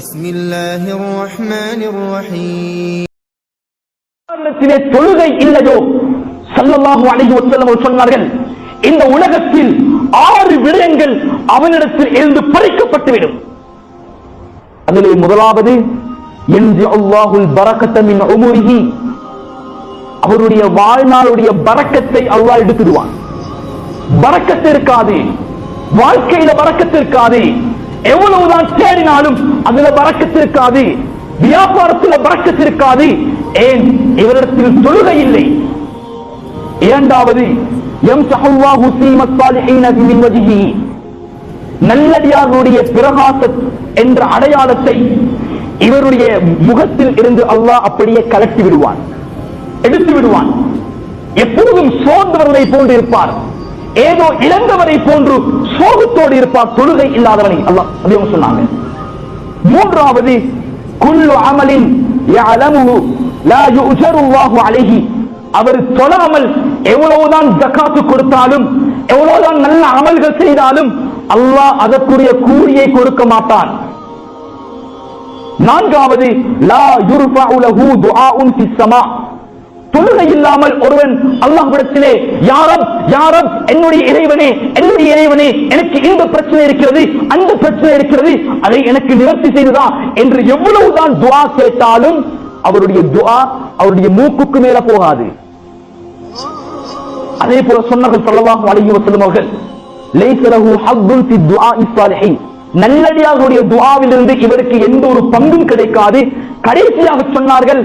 بسم الله الرحمن الرحيم உலகத்திலே தொழுகை இல்லையோ சல்லல்லாஹு அலைஹி வஸல்லம் அவர்கள் சொன்னார்கள் இந்த உலகத்தில் ஆறு விடயங்கள் அவனிடத்தில் இருந்து பறிக்கப்பட்டுவிடும் அதிலே முதலாவது என்ஜி அல்லாஹுல் பரக்கத்த மின் உமுரிஹி அவருடைய வாழ்நாளுடைய பரக்கத்தை அல்லாஹ் எடுத்துடுவான் பரக்கத்து இருக்காது வாழ்க்கையில பரக்கத்து இருக்காது எவ்வளவுதான் தேடினாலும் அதுல பரக்கத்து இருக்காது. வியாபாரத்துல பரக்கத்து இருக்காது. ஏன்? இவரிடத்தில் தொழுகை இல்லை. இரண்டாவது யம்சஹுல்லாஹு ஸீமத் ஸாலிஹீன நல்லடியார்களுடைய பிரகாச என்ற அடையாளத்தை இவருடைய முகத்தில் இருந்து அல்லாஹ் அப்படியே கலட்டி விடுவான். எடுத்து விடுவான். எப்பொழுதும் சோர்ந்தவர்களை போன்று இருப்பார். ஏதோ இழந்தவரை போன்று சோகத்தோடு இருப்பார் தொழுகை இல்லாதவனை அல்லாஹ் அதிகம் சொன்னாங்க. மூன்றாவது குல்லு அமலின் யஅலமுஹு லா யுஜருல்லாஹு அலைஹி. அவர் தொழாமல் எவ்வளவுதான் ஜகாத்து கொடுத்தாலும் எவ்வளவுதான் நல்ல அமல்கள் செய்தாலும் அல்லாஹ் அதற்குரிய கூலியை கொடுக்க மாட்டான். நான்காவது லா யுர்ஃபஉ லஹு துஆஉன் ஃபிஸ் ஸமா தொழுகை இல்லாமல் ஒருவன் அல்லாஹ்விடத்திலே யாரும் யாரும் என்னுடைய இறைவனே என்னுடைய இறைவனே எனக்கு இந்த பிரச்சனை இருக்கிறது அந்த பிரச்சனை இருக்கிறது அதை எனக்கு நிவர்த்தி செய்ததா? என்று எவ்வளவுதான் துவா கேட்டாலும் அவருடைய துவா அவருடைய மூக்குக்கு மேல போகாது. அதே போல சொன்னார்கள் சொல்லவாக அலைஹி வஸல்லம் அவர்கள் லைஸ ஹக்குல் தி துவா துஆஇ நல்லடியார்களுடைய இவருக்கு எந்த ஒரு பங்கும் கிடைக்காது. கடைசியாக சொன்னார்கள்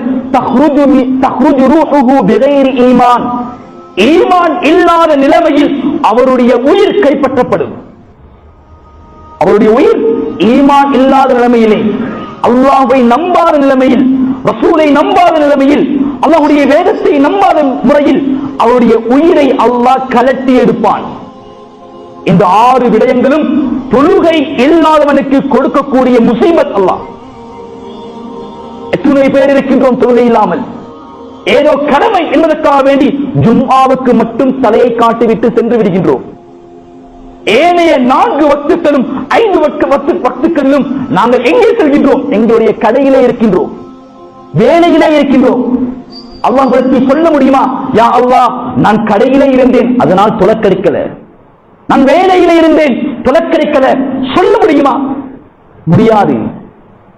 ஈமான். ஈமான் இல்லாத நிலைமையில் அவருடைய உயிர் கைப்பற்றப்படும். அவருடைய உயிர் ஈமான் இல்லாத நிலைமையிலே அல்லாஹ்வை நம்பாத நிலைமையில் ரசூலை நம்பாத நிலைமையில் அல்லாஹுடைய வேதத்தை நம்பாத முறையில் அவருடைய உயிரை அல்லாஹ் கலட்டி எடுப்பான். இந்த ஆறு விடயங்களும் தொழுகை இல்லாதவனுக்கு கொடுக்கக்கூடிய முசீமத் அல்லாஹ். எத்தனை பேர் இருக்கின்றோம் தொழுகை இல்லாமல். ஏதோ கடமை என்பதற்காக வேண்டி ஜும்மாவுக்கு மட்டும் தலையை காட்டிவிட்டு சென்று விடுகின்றோம். ஏனைய நான்கு வக்துக்களும் ஐந்து வக்கு வத்து வக்துக்களிலும் நாங்கள் எங்கே செல்கின்றோம்? எங்களுடைய கடையிலே இருக்கின்றோம். வேலையிலே இருக்கின்றோம். அல்லாஹ் பற்றி சொல்ல முடியுமா? யா அல்லாஹ் நான் கடையிலே இருந்தேன் அதனால் துலக்கடிக்கல. நான் வேலையிலே இருந்தேன் துலக்கடிக்கல. சொல்ல முடியுமா? முடியாது.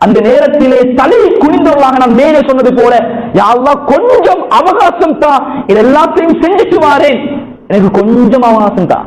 அந்த நேரத்திலே தலை குனிந்தவர்களாக நான் மேலே சொன்னது போல யாவா கொஞ்சம் அவகாசம் தான் இது எல்லாத்தையும் செஞ்சுட்டு வாரேன். எனக்கு கொஞ்சம் அவகாசம் தான்